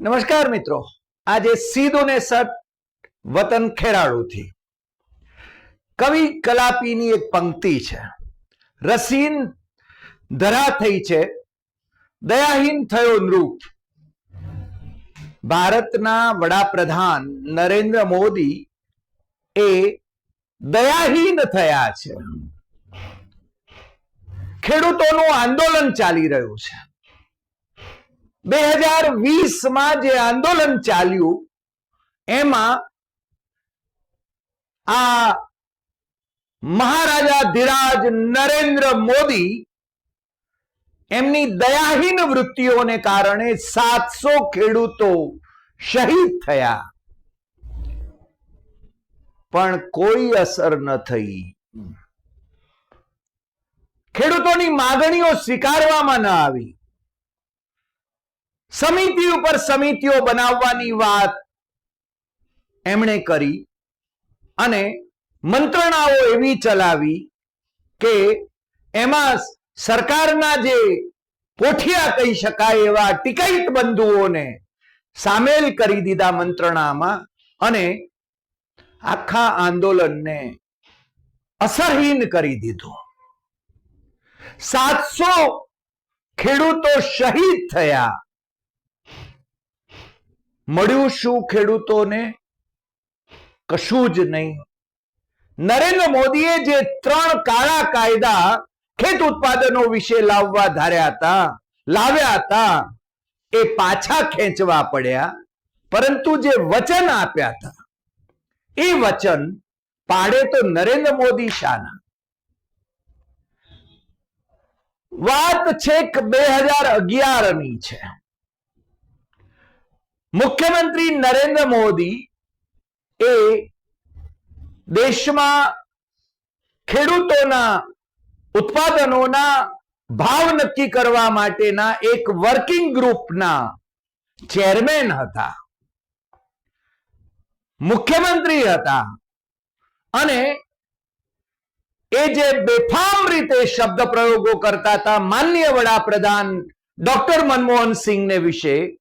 નમસ્કાર મિત્રો. આજે સીધો ને સટ વતન ખેરાળુથી. કવિ કલાપીની એક પંક્તિ છે. રસીન ધરા થઈ છે. દયાહીન થયો નૃપ. ભારતના વડાપ્રધાન નરેન્દ્ર મોદી એ દયાહીન થયા છે. ખેડૂતોનું આંદોલન ચાલી રહ્યું છે. બે હજાર વીસમાં જે આંદોલન ચાલ્યું એમાં આ મહારાજા ધીરાજ નરેન્દ્ર મોદી એમની દયાહીન વૃત્તિઓને કારણે સાતસો ખેડૂતો શહીદ થયા પણ કોઈ અસર ન થઈ ખેડૂતોની માગણીઓ સ્વીકારવામાં ન આવી સમિતિ ઉપર સમિતિઓ બનાવવાની વાત એમણે કરી અને મંત્રણાઓ એવી ચલાવી કે એમાં સરકારના જે પોઠિયા કહી શકાય એવા ટીકાઈત બંધુઓને સામેલ કરી દીધા મંત્રણામાં અને આખા આંદોલનને અસરહીન કરી દીધું. સાતસો ખેડૂતો શહીદ થયા. મળ્યું શું ખેડૂતોને? કશું જ નહીં. નરેન્દ્ર મોદીએ જે ત્રણ કાળા કાયદા ખેત ઉત્પાદનો વિશે લાવવા ધાર્યા હતા, લાવ્યા હતા, એ પાછા ખેંચવા પડ્યા. પરંતુ જે વચન આપ્યા હતા, એ વચન પાડે તો નરેન્દ્ર મોદી શાના. વાત છેક બે હજાર અગિયારની છે. મુખ્યમંત્રી નરેન્દ્ર મોદી એ દેશમાં ખેડૂતોના ઉત્પાદનોના ભાવ નક્કી કરવા માટેના એક વર્કિંગ ગ્રુપના ચેરમેન હતા. મુખ્યમંત્રી હતા. અને એ જે બેફામ રીતે શબ્દ પ્રયોગો કરતા હતા માન્ય વડાપ્રધાન ડોક્ટર મનમોહન સિંહને વિશે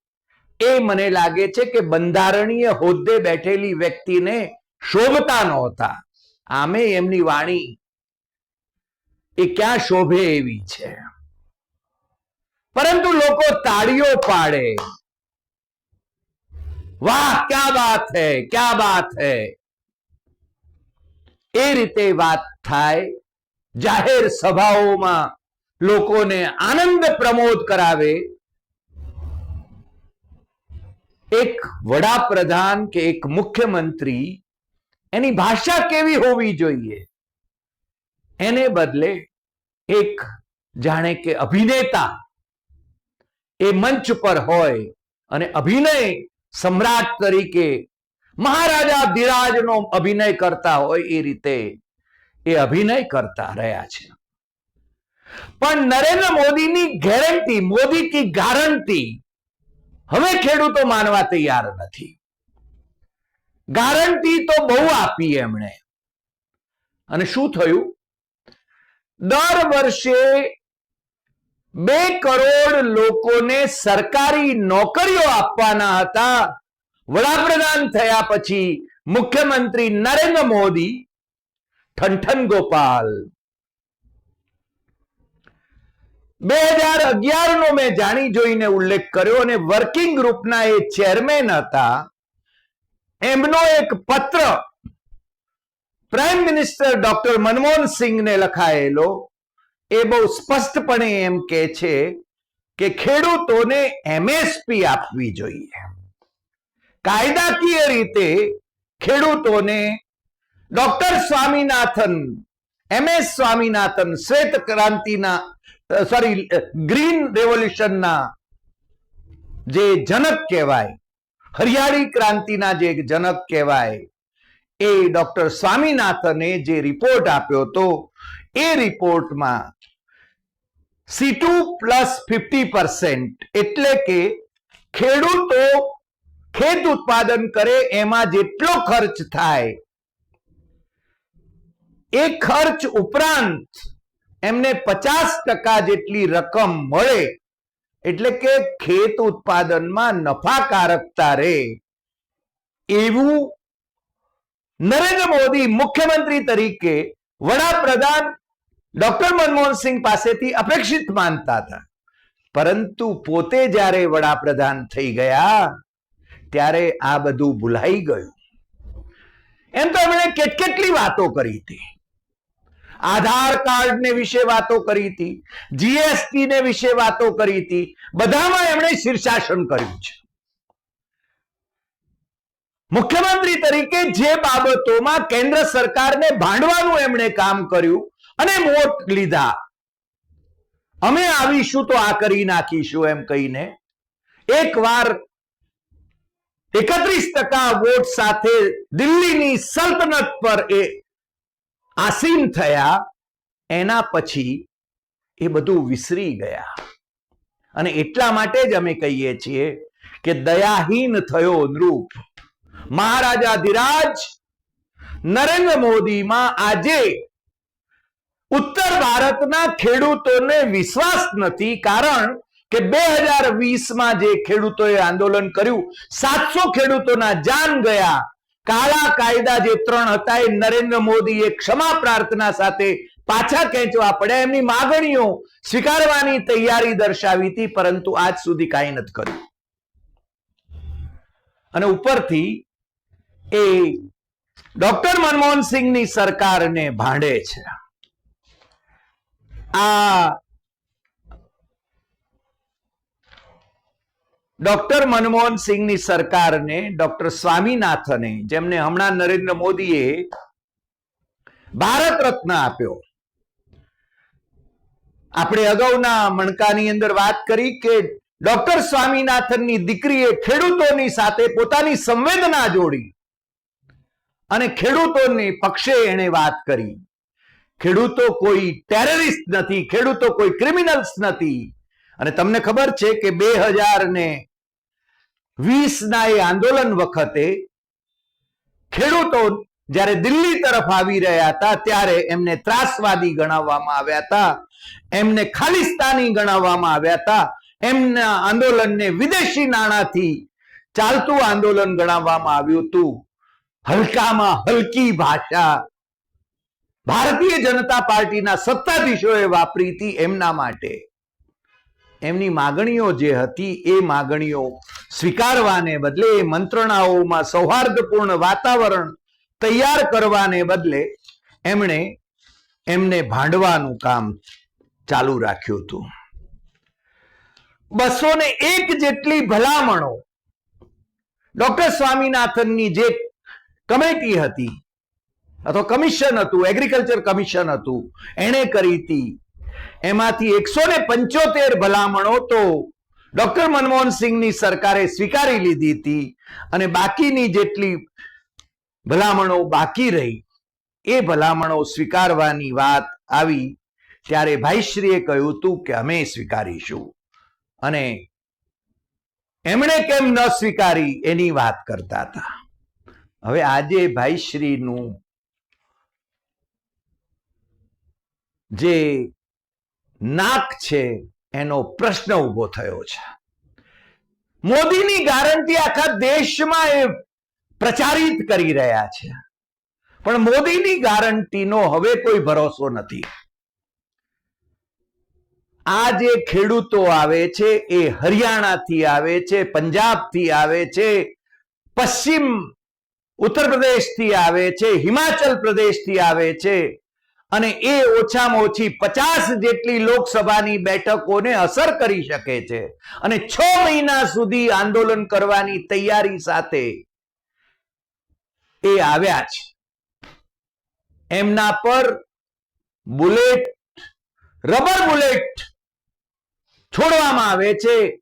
એ મને લાગે છે કે બંધારણીય હોદ્દે બેઠેલી વ્યક્તિને શોભતા નહોતા. આમે એમની વાણી એ ક્યાં શોભે એવી છે? પરંતુ લોકો તાળીઓ પાડે. વાહ, ક્યા વાત હૈ, ક્યા વાત હૈ? એ રીતે વાત થાય, જાહેર સભાઓમાં લોકોને આનંદ પ્રમોદ કરાવે એક વડાપ્રધાન કે એક મુખ્યમંત્રી એની ભાષા કેવી હોવી જોઈએ? એને બદલે એક જાણે કે અભિનેતા એ મંચ પર હોય અને અભિનય સમ્રાટ તરીકે મહારાજા ધીરાજનો અભિનય કરતા હોય એ રીતે એ અભિનય કરતા રહ્યા છે. પણ નરેન્દ્ર મોદીની ગેરંટી, મોદી કી ગારંટી હવે ખેડૂતો માનવા તૈયાર નથી. ગારંટી તો બહુ આપી એમણે. અને શું થયું? દર વર્ષે બે કરોડ લોકોને સરકારી નોકરીઓ આપવાના હતા. વડાપ્રધાન થયા પછી મુખ્યમંત્રી નરેન્દ્ર મોદી, ઠનઠન ગોપાલ બે હજાર અગિયાર નો મેં જાણી જોઈને ઉલ્લેખ કર્યો અને વર્કિંગ ગ્રુપના એ ચેરમેન હતા. એમનો એક પત્ર પ્રાઇમ મિનિસ્ટર ડોક્ટર મનમોહન સિંહને લખાયેલો, એ બહુ સ્પષ્ટપણે એમ કે છે કે ખેડૂતોને એમએસપી આપવી જોઈએ. કાયદાકીય રીતે ખેડૂતોને doctor Swaminathan, M S Swaminathan, શ્વેત ક્રાંતિના સોરી ગ્રીન રેવોલ્યુશનના જે જનક કહેવાય, હરિયાળી ક્રાંતિના જે જનક કહેવાય, એ ડોક્ટર સ્વામીનાથને જે રિપોર્ટ આપ્યો હતો, એ રિપોર્ટમાં C two plus fifty percent એટલે કે ખેડૂતો ખેત ઉત્પાદન કરે એમાં જેટલો ખર્ચ થાય, એ ખર્ચ ઉપરાંત એમને પચાસ ટકા જેટલી રકમ મળે, એટલે કે ખેત ઉત્પાદનમાં નફાકારકતા રહે. એવું નરેન્દ્ર મોદી મુખ્યમંત્રી તરીકે વડાપ્રધાન ડોક્ટર મનમોહનસિંહ પાસેથી અપેક્ષિત માનતા હતા. પરંતુ પોતે જ્યારે વડાપ્રધાન થઈ ગયા, ત્યારે આ બધું ભૂલાઈ ગયું. એમ તો એમણે કેટકેટલી વાતો કરી હતી. આધાર કાર્ડ ને વિશે વાતો કરી હતી જીએસટી ને વિશે વાતો કરી હતી, બધામાં એમણે શીર્ષાસન કર્યું છે. મુખ્યમંત્રી તરીકે જે બાબતોમાં કેન્દ્ર સરકારને ભાંડવાનું એમણે કામ કર્યું અને વોટ લીધા. અમે આવીશું તો આ કરી નાખીશું એમ કહીને એક વાર એકત્રીસ ટકા વોટ સાથે દિલ્હીની સલ્તનત પર એ આસીન થયા, એના પછી એ બધું વિસરી ગયા. અને એટલા માટે જ અમે કહીએ છીએ કે દયાહીન થયો નૃપ. મહારાજા ધીરાજ, નરેન્દ્ર મોદીમાં આજે ઉત્તર ભારતના ખેડૂતોને વિશ્વાસ નથી કારણ કે બે હજાર વીસમાં જે ખેડૂતોએ આંદોલન કર્યું, સાતસો ખેડૂતોના જાન ગયા કાળા કાયદા જે ત્રણ હતા એ નરેન્દ્ર મોદીએ ક્ષમા પ્રાર્થના સાથે પાછા ખેંચવા પડ્યા. એમની માગણીઓ સ્વીકારવાની તૈયારી દર્શાવી હતી, પરંતુ આજ સુધી કાંઈ નથી કર્યું. અને ઉપરથી એ ડોક્ટર મનમોહન સિંહની સરકારને ભાંડે છે. આ ડોક્ટર મનમોહન સિંહની સરકારને ડોક્ટર સ્વામીનાથને, જેમને હમણાં નરેન્દ્ર મોદીએ ભારત રત્ન આપ્યો. આપણે અગાઉના મણકાની અંદર વાત કરી કે ડોક્ટર સ્વામીનાથનની દીકરીએ ખેડૂતોની સાથે પોતાની સંવેદના જોડી અને ખેડૂતોની પક્ષે એણે વાત કરી. ખેડૂતો કોઈ ટેરરિસ્ટ નથી, ખેડૂતો કોઈ ક્રિમિનલ્સ નથી. અને તમને ખબર છે કે બે હજાર ને વીસ ના એ આંદોલન વખતે ખેડૂતો જ્યારે દિલ્હી તરફ આવી રહ્યા હતા, ત્યારે એમને ત્રાસવાદી ગણાવવામાં આવ્યા હતા, એમને ખાલિસ્તાની ગણાવવામાં આવ્યા હતા, એમના આંદોલનને વિદેશી નાણાંથી ચાલતું આંદોલન ગણાવવામાં આવ્યું હતું. હલકામાં હલકી ભાષા ભારતીય જનતા પાર્ટીના સત્તાધીશોએ વાપરી હતી એમના માટે. એમની માગણીઓ જે હતી એ માગણીઓ સ્વીકારવાને બદલે એ મંત્રણાઓમાં સૌહાર્દપૂર્ણ વાતાવરણ તૈયાર કરવાને બદલે એમણે એમને ભાંડવાનું કામ ચાલુ રાખ્યું હતું. બસો ને એક જેટલી ભલામણો ડોક્ટર સ્વામીનાથનની જે કમિટી હતી, અથવા કમિશન હતું, એગ્રીકલ્ચર કમિશન હતું, એણે કરી હતી એમાંથી એકસો ને પંચોતેર ભલામણો તો ડોક્ટર મનમોહન સિંહની સરકારે સ્વીકારી લીધી હતી અને બાકીની જેટલી ભલામણો બાકી રહી, એ ભલામણો સ્વીકારવાની વાત આવી ત્યારે ભાઈશ્રીએ કહ્યું હતું કે અમે સ્વીકારીશું. અને એમણે કેમ ન સ્વીકારી એની વાત કરતા હતા. હવે આજે ભાઈશ્રીનું જે નાક છે, એનો પ્રશ્ન ઊભો થયો છે. મોદીની ગારંટી આખા દેશમાં એ પ્રચારિત કરી રહ્યા છે. પણ મોદીની ગારંટીનો હવે કોઈ ભરોસો નથી. આ જે ખેડૂતો આવે છે, એ હરિયાણાથી આવે છે, પંજાબથી આવે છે, પશ્ચિમ ઉત્તર પ્રદેશથી આવે છે, હિમાચલ પ્રદેશથી આવે છે અને એ ઓછામાં ઓછી પચાસ જેટલી લોકસભાની બેઠકોને અસર કરી શકે છે. અને છ મહિના સુધી આંદોલન કરવાની તૈયારી સાથે એ આવ્યા છે. એમના પર બુલેટ, રબર બુલેટ છોડવામાં આવે છે.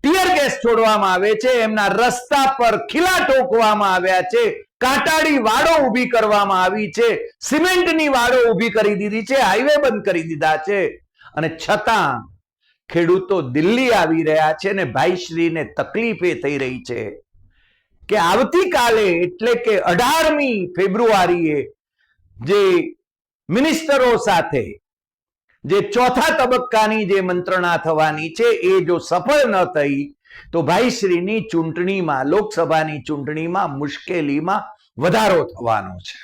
ટીયર ગેસ છોડવામાં આવે છે. એમના રસ્તા પર ખીલા ટોકવામાં આવ્યા છે. કાંટાળી વાડો ઊભી કરવામાં આવી છે. સિમેન્ટની વાડો ઊભી કરી દીધી છે. હાઈવે બંધ કરી દીધા છે. અને છતાં ખેડૂતો દિલ્હી આવી રહ્યા છે ને ભાઈશ્રીને તકલીફ એ થઈ રહી છે કે આવતીકાલે એટલે કે અઢારમી ફેબ્રુઆરીએ જે મિનિસ્ટરો સાથે જે ચોથા તબક્કાની જે મંત્રણા થવાની છે એ જો સફળ ન થઈ તો ભાઈશ્રીની ચૂંટણીમાં, લોકસભાની ચૂંટણીમાં મુશ્કેલીમાં વધારો થવાનો છે.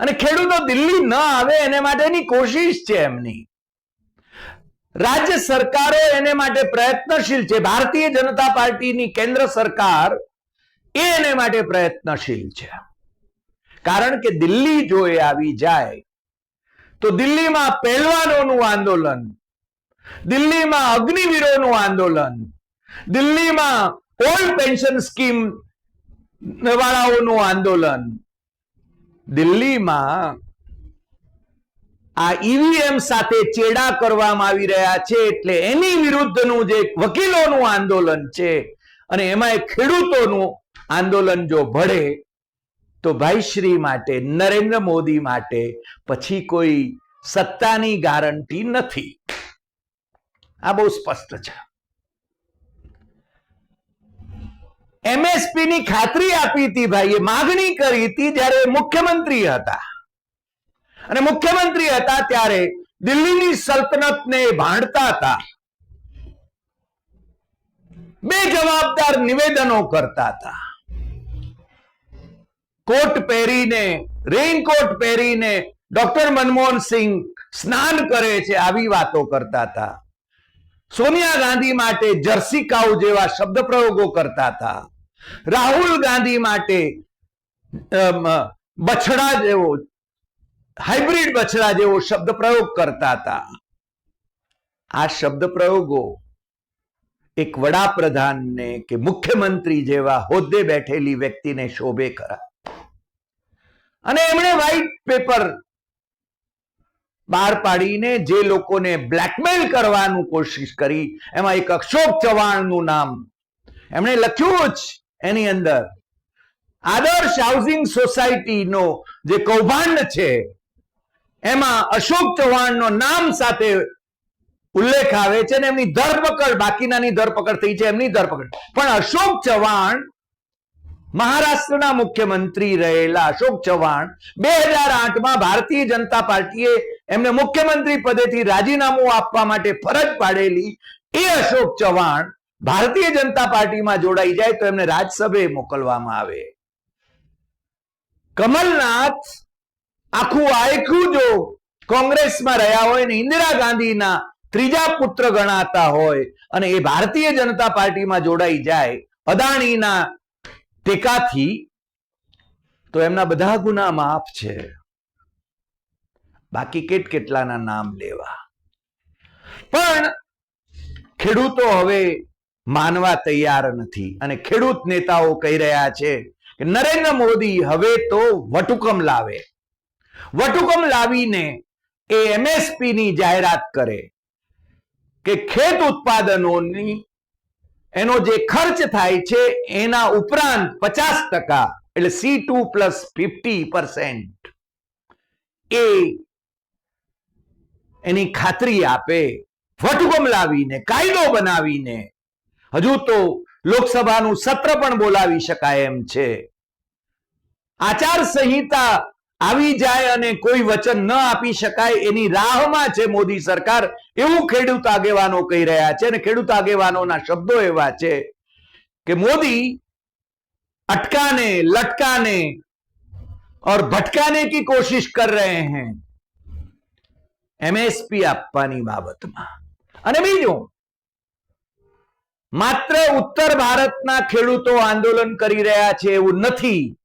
અને ખેડૂતો દિલ્હી ન આવે એને માટેની કોશિશ છે એમની. રાજ્ય સરકારો એને માટે પ્રયત્નશીલ છે. ભારતીય જનતા પાર્ટીની કેન્દ્ર સરકાર એ એને માટે પ્રયત્નશીલ છે. કારણ કે દિલ્હી જો એ આવી જાય તો દિલ્હીમાં પહેલવાનોનું આંદોલન, દિલ્હીમાં અગ્નિવીરોનું આંદોલન દિલ્હીમાં ઓલ્ડ પેન્શન સ્કીમ વાળાઓનું આંદોલન. દિલ્હીમાં આ ઈવીએમ સાથે ચેડા કરવામાં આવી રહ્યા છે એટલે એની વિરુદ્ધનું જે વકીલોનું આંદોલન છે અને એમાં ખેડૂતોનું આંદોલન જો ભળે, તો ભાઈશ્રી માટે, નરેન્દ્ર મોદી માટે પછી કોઈ સત્તાની ગારંટી નથી. આ બહુ સ્પષ્ટ છે. એમએસપી ની ખાતરી આપી હતી ભાઈએ, માગણી કરી હતી જ્યારે મુખ્યમંત્રી હતા. અને મુખ્યમંત્રી હતા ત્યારે દિલ્હીની સલ્તનતને ભાંડતા હતા. બે જવાબદાર નિવેદનો કરતા હતા. કોટ પહેરીને, રેઇનકોટ પહેરીને ડોક્ટર મનમોહન સિંહ સ્નાન કરે છે, આવી વાતો કરતા હતા. સોનિયા ગાંધી માટે જર્સી કાઉ જેવા શબ્દ પ્રયોગો કરતા હતા. રાહુલ ગાંધી માટે બછડા જેવો, હાઇબ્રિડ બછડા જેવો શબ્દ પ્રયોગ કરતા હતા. આ શબ્દ પ્રયોગો એક વડાપ્રધાનને કે મુખ્યમંત્રી જેવા હોદ્દે બેઠેલી વ્યક્તિને શોભે ખરા. અને એમણે વ્હાઇટ પેપર બહાર પાડીને જે લોકોને બ્લેકમેલ કરવાનું કોશિશ કરી, એમાં એક અક્ષોક ચવાણનું નામ. એમણે લખ્યું જ એની અંદર, આદર્શ હાઉસિંગ સોસાયટીનો જે કૌભાંડ છે, એમાં અશોક ચૌહાણનો નામ સાથે ઉલ્લેખ આવે છે ને એમની ધરપકડ, બાકીનાની ધરપકડ થઈ છે એમની ધરપકડ. પણ અશોક ચૌહાણ મહારાષ્ટ્રના મુખ્યમંત્રી રહેલા અશોક ચૌહાણ બે હજાર આઠમાં ભારતીય જનતા પાર્ટીએ એમને મુખ્યમંત્રી પદેથી રાજીનામું આપવા માટે ફરજ પાડેલી એ અશોક ચવાણ ભારતીય જનતા પાર્ટીમાં જોડાઈ જાય તો એમને રાજ્યસભાએ મોકલવામાં આવે. કમલનાથ આખું આખું જો કોંગ્રેસમાં રહ્યા હોય ને ઇન્દિરા ગાંધીના ત્રીજા પુત્ર ગણાતા હોય અને એ ભારતીય જનતા પાર્ટીમાં જોડાઈ જાય અદાણીના ટેકાથી, તો એમના બધા ગુના માફ છે. બાકી કેટ કેટલાના નામ લેવા? પણ ખેડૂતો હવે માનવા તૈયાર નથી અને ખેડૂત નેતાઓ કહી રહ્યા છે કે નરેન્દ્ર મોદી હવે તો વટુકમ લાવે. વટુકમ લાવીને એ એમએસપી ની જાહેરાત કરે કે ખેત ઉત્પાદનોની એનો જે ખર્ચ થાય છે એના ઉપરાંત પચાસ ટકા એટલે C two plus fifty percent એ એની ખાતરી આપે વટહુકમ લાવીને કાયદો બનાવીને હજુ તો લોકસભાનું સત્ર પણ બોલાવી શકાય એમ છે આચાર સંહિતા આવી જાય અને કોઈ વચન ન આપી શકાય એની રાહમાં છે મોદી સરકાર એવું ખેડૂત આગેવાનો કહી રહ્યા છે અને ખેડૂત આગેવાનોના શબ્દો એવા છે કે મોદી અટકાને લટકાને और भटकाने की कोशिश कर रहे हैं એમએસપી આપવાની બાબતમાં. અને બીજું, માત્ર ઉત્તર ભારતના ખેડૂતો આંદોલન કરી રહ્યા છે એવું નથી.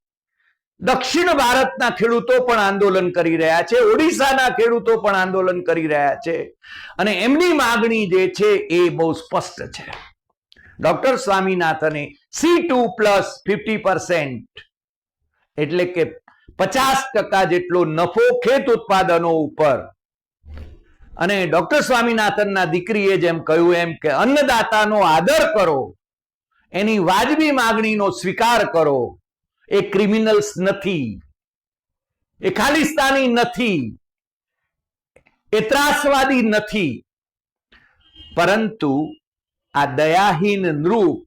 દક્ષિણ ભારતના ખેડૂતો પણ આંદોલન કરી રહ્યા છે. ઓડિશાના ખેડૂતો પણ આંદોલન કરી રહ્યા છે. અને એમની માગણી જે છે એ બહુ સ્પષ્ટ છે. Doctor સ્વામીનાથને C two plus fifty percent એટલે કે પચાસ ટકા જેટલો નફો ખેત ઉત્પાદનો ઉપર અને ડોક્ટર સ્વામિનાથનના દીકરીએ જેમ કહ્યું એમ કે, અન્નદાતાનો આદર કરો, એની વાજબી માગણીનો સ્વીકાર કરો. એ ક્રિમિનલ્સ નથી. એ ખાલિસ્તાની નથી. એ ત્રાસવાદી નથી. પરંતુ આ દયાહીન નૃપ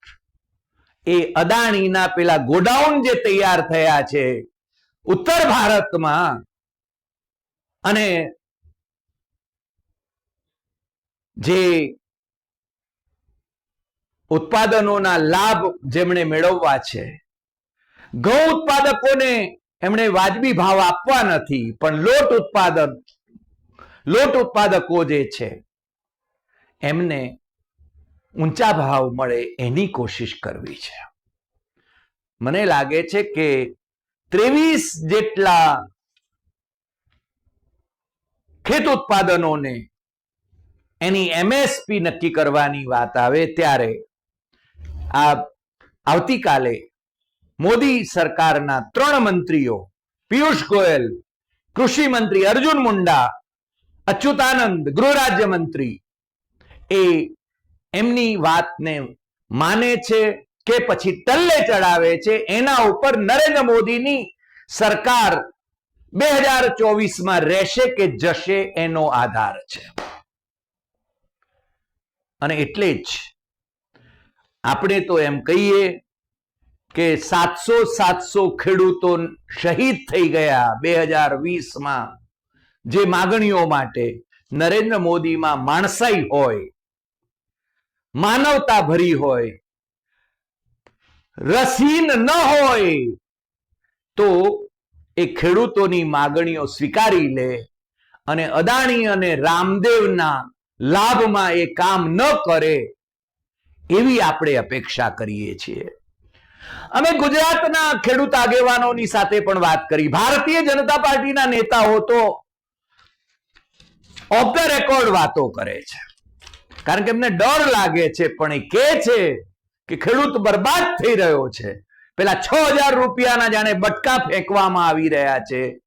એ અદાણીના પેલા ગોડાઉન જે તૈયાર થયા છે, ઉત્તર ભારતમાં અને જે ઉત્પાદનોના લાભ જેમણે મેળવવા છે. ઘઉં ઉત્પાદકોને એમણે વાજબી ભાવ આપવા નથી, પણ લોટ ઉત્પાદન, લોટ ઉત્પાદકો જે છે, એમને ઊંચા ભાવ મળે એની કોશિશ કરવી છે. મને લાગે છે કે ત્રેવીસ જેટલા ખેત ઉત્પાદનોને એની એમએસપી નક્કી કરવાની વાત આવે ત્યારે આ આવતીકાલે મોદી સરકારના ત્રણ મંત્રીઓ, પિયુષ ગોયલ, કૃષિ મંત્રી અર્જુન મુંડા, અચ્યુતાનંદ ગૃહ રાજ્ય એ એમની વાતને માને છે કે પછી ટલ્લે ચડાવે છે એના ઉપર નરેન્દ્ર મોદીની સરકાર બે હજાર ચોવીસમાં રહેશે કે જશે એનો આધાર છે. અને એટલે જ આપણે તો એમ કહીએ કે સાતસો સાતસો ખેડૂતો શહીદ થઈ ગયા બે હજાર વીસમાં. જે માગણીઓ માટે નરેન્દ્ર મોદીમાં માણસાઈ હોય, માનવતા ભરી હોય, રસીન ન હોય, તો એ ખેડૂતોની માગણીઓ સ્વીકારી લે અને અદાણી અને રામદેવના લાભમાં એ કામ ન કરે એવી આપણે અપેક્ષા કરીએ છીએ. અમે ગુજરાતના ખેડૂત આગેવાનોની સાથે પણ વાત કરી. ભારતીય જનતા પાર્ટીના નેતાઓ તો ઓફ ધ રેકોર્ડ વાતો કરે છે. કારણ કે એમને ડર લાગે છે, પણ એ કે છે કે ખેડૂત બરબાદ થઈ રહ્યો છે. પેલા છ હજાર રૂપિયાના જાણે બટકા ફેંકવામાં આવી રહ્યા છે.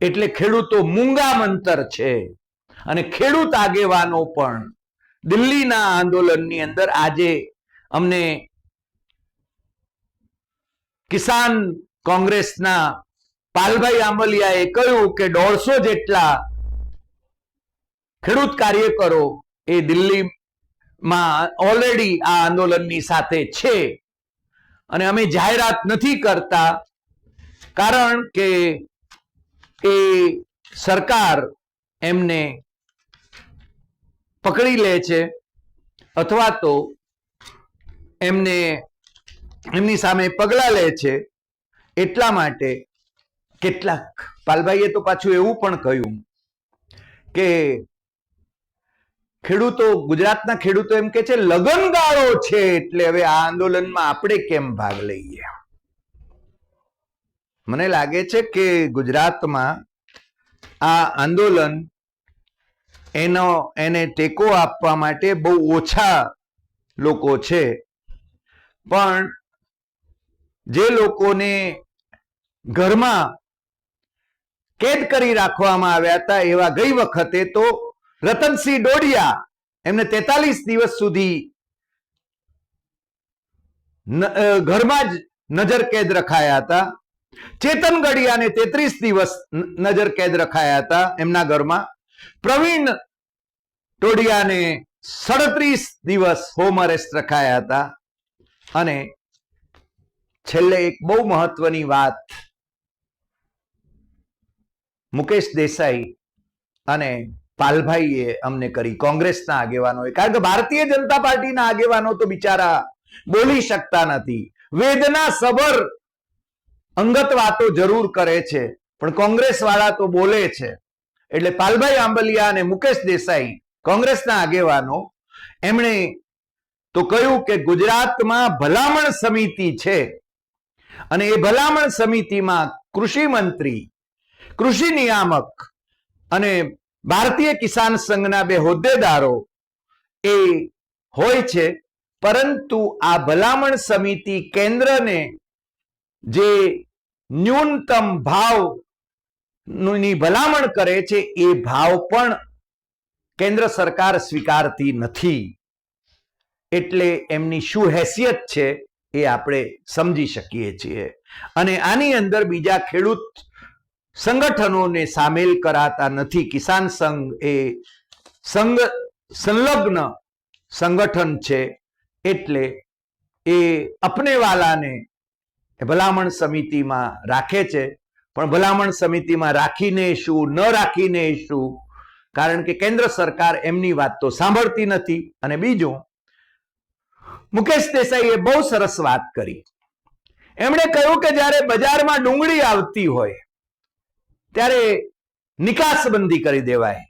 એટલે ખેડૂતો મૂંગા મંતર છે. અને ખેડૂત આગેવાનો પણ દિલ્હીના આંદોલનની અંદર આજે અમને કિસાન કોંગ્રેસના પાલભાઈ આંબલિયાએ કહ્યું કે દોઢસો જેટલા ખેડૂત કાર્યકરો એ દિલ્હીમાં ઓલરેડી આ આંદોલનની સાથે છે. અને અમે જાહેરાત નથી કરતા કારણ કે એ સરકાર એમને પકડી લે છે અથવા તો એમને, એમની સામે પગલા લે છે. એટલા માટે કેટલાક, પાલભાઈએ તો પાછું એવું પણ કહ્યું કે ખેડૂતો, ગુજરાતના ખેડૂતો એમ કે છે, લગનગાળો છે એટલે હવે આ આંદોલનમાં આપણે કેમ ભાગ લઈએ? મને લાગે છે કે ગુજરાતમાં આ આંદોલન એનો, એને ટેકો આપવા માટે બહુ ઓછા લોકો છે. પણ જે લોકોને ઘરમાં કેદ કરી રાખવામાં આવ્યા હતા એવા ગઈ વખતે તો રતનસિંહ ડોડિયા એમને તેતાલીસ દિવસ સુધી ઘરમાં જ નજર કેદ રખાયા હતા. ચેતન ગઢિયાને તેત્રીસ દિવસ નજર કેદ રખાયા હતા એમના ઘરમાં. પ્રવીણ ટોડિયાને સડત્રીસ દિવસ હોમ અરેસ્ટ રખાયા હતા. અને છેલ્લે એક બહુ મહત્વની વાત મુકેશ દેસાઈ અને પાલભાઈએ અમને કરી કોંગ્રેસના આગેવાનોએ કારણ કે ભારતીય જનતા પાર્ટીના આગેવાનો તો બિચારા બોલી શકતા નથી. વેદના સબર અંગત વાતો જરૂર કરે છે, પણ કોંગ્રેસ વાળા તો બોલે છે. એટલે પાલભાઈ આંબલિયા અને મુકેશ દેસાઈ કોંગ્રેસના આગેવાનો, એમણે તો કહ્યું કે ગુજરાતમાં ભલામણ સમિતિ છે અને એ ભલામણ સમિતિમાં કૃષિ મંત્રી, કૃષિ નિયામક અને ભારતીય કિસાન સંઘના બે હોદ્દેદારો એ હોય છે. પરંતુ આ ભલામણ સમિતિ કેન્દ્રને જે ન્યૂનતમ ભાવ ની ભલામણ કરે છે, એ ભાવ પણ કેન્દ્ર સરકાર સ્વીકારતી નથી. એટલે એમની શું હેસિયત છે, એ આપણે સમજી શકીએ છીએ. અને આની અંદર બીજા ખેડૂત સંગઠનોને સામેલ કરાતા નથી. કિસાન સંઘ એ સંઘ સંલગ્ન સંગઠન છે, એટલે એ અપનેવાલાને ભલામણ સમિતિમાં રાખે છે. પણ ભલામણ સમિતિમાં રાખીને શું, ન રાખીને શું? કારણ કે કેન્દ્ર સરકાર એમની વાત તો સાંભળતી નથી. અને બીજું, મુકેશ દેસાઈએ બહુ સરસ વાત કરી. એમણે કહ્યું કે જ્યારે બજારમાં ડુંગળી આવતી હોય, ત્યારે નિકાસબંધી કરી દેવાય.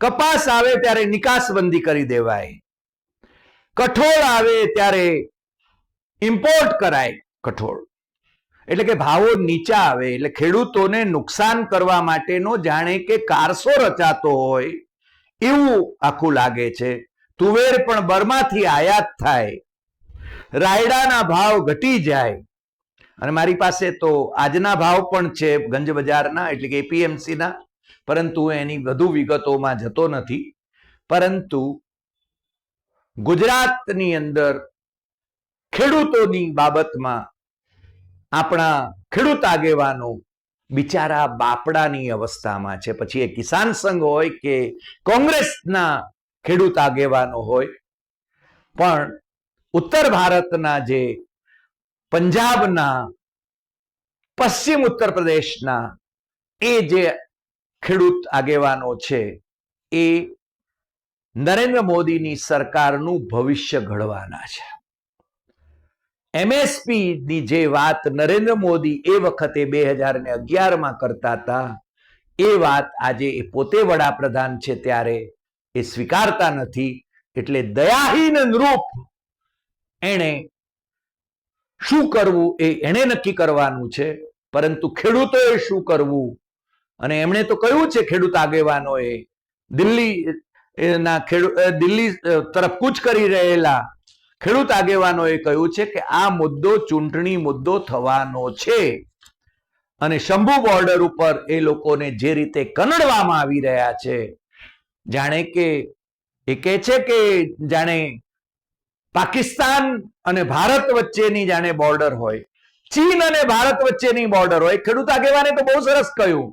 કપાસ આવે ત્યારે નિકાસબંધી કરી દેવાય. કઠોળ આવે ત્યારે ઇમ્પોર્ટ કરાય કઠોળ. એટલે કે ભાવો નીચા આવે, એટલે ખેડૂતોને નુકસાન કરવા માટેનો જાણે કે કારસો રચાતો હોય, એવું આખું લાગે છે. તુવેર પણ બર્માથી આયાત થાય. રાયડાના ભાવ ઘટી જાય. અને મારી પાસે તો આજના ભાવ પણ છે ગંજ બજારના, એટલે કે એપીએમસીના, પરંતુ એની વધુ વિગતોમાં જતો નથી. પરંતુ ગુજરાતની અંદર ખેડૂતોની બાબતમાં આપણા ખેડૂત આગેવાનો બિચારા બાપડાની અવસ્થામાં છે. પછી એ કિસાન સંઘ હોય કે કોંગ્રેસના ખેડૂત આગેવાનો હોય. પણ ઉત્તર ભારતના જે પંજાબના, પશ્ચિમ ઉત્તર પ્રદેશના એ જે ખેડૂત આગેવાનો છે એ નરેન્દ્ર મોદીની સરકારનું ભવિષ્ય ઘડવાના છે. એમએસપી ની જે વાત નરેન્દ્ર મોદી એ વખતે બે હજાર ને અગિયારમાં કરતા હતા, એ વાત આજે એ પોતે વડાપ્રધાન છે ત્યારે એ સ્વીકારતા નથી. એટલે દયાહીન રૂપ એણે શું કરવું એ એણે નક્કી કરવાનું છે. પરંતુ ખેડૂતોએ શું કરવું? અને એમણે તો કહ્યું છે ખેડૂત આગેવાનોએ, દિલ્હી ના ખેડૂત દિલ્હી તરફ કૂચ કરી રહેલા ખેડૂત આગેવાનોએ કહ્યું છે કે આ મુદ્દો ચૂંટણી મુદ્દો થવાનો છે. અને શંભુ બોર્ડર ઉપર એ લોકોને જે રીતે કનડવામાં આવી રહ્યા છે, જાણે કે એ કહે છે કે જાણે પાકિસ્તાન અને ભારત વચ્ચેની જાણે બોર્ડર હોય, ચીન અને ભારત વચ્ચેની બોર્ડર હોય. ખેડૂત આગેવાને તો બહુ સરસ કહ્યું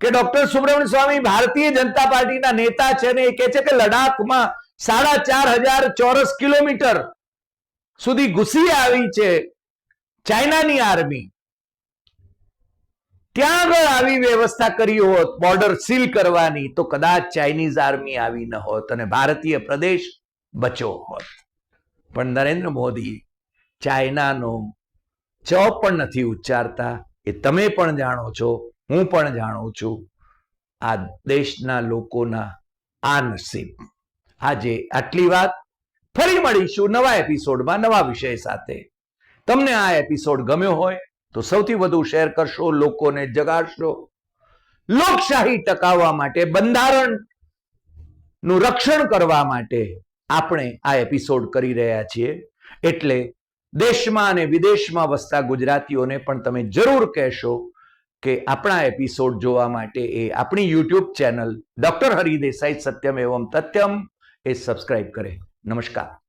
કે ડોક્ટર સુબ્રમણ્ય સ્વામી ભારતીય જનતા પાર્ટીના નેતા છે ને એ કહે છે કે લડાખમાં સાડા ચાર હજાર ચોરસ કિલોમીટર સુધી ઘૂસી આવી છે ચાઇનાની આર્મી. ત્યાં આગળ આવી વ્યવસ્થા કરી હોત, બોર્ડર સીલ કરવાની, તો કદાચ ચાઇનીઝ આર્મી આવી ન હોત અને ભારતીય પ્રદેશ બચ્યો હોત. પણ નરેન્દ્ર મોદી ચાઇનાનો ચ પણ નથી ઉચ્ચારતા. એ તમે પણ જાણો છો, હું પણ જાણું છું. આ દેશના લોકોના આ નસીબ. આજે આટલી વાત ફરી મળીશું નવા એપિસોડમાં નવા વિષય સાથે. તમને આ એપિસોડ ગમ્યો હોય તો સૌથી વધુ શેર કરશો, લોકોને જગાડશો. લોકશાહી ટકાવવા માટે બંધારણનું રક્ષણ કરવા માટે આપણે આ એપિસોડ કરી રહ્યા છીએ. એટલે દેશમાં અને વિદેશમાં વસતા ગુજરાતીઓને પણ તમે જરૂર કહેશો કે આપણા એપિસોડ જોવા માટે એ આપણી યુટ્યુબ ચેનલ ડોક્ટર હરિદેસાઈ સત્યમ એવમ તથ્યમ એ સબસ્ક્રાઇબ કરે. નમસ્કાર.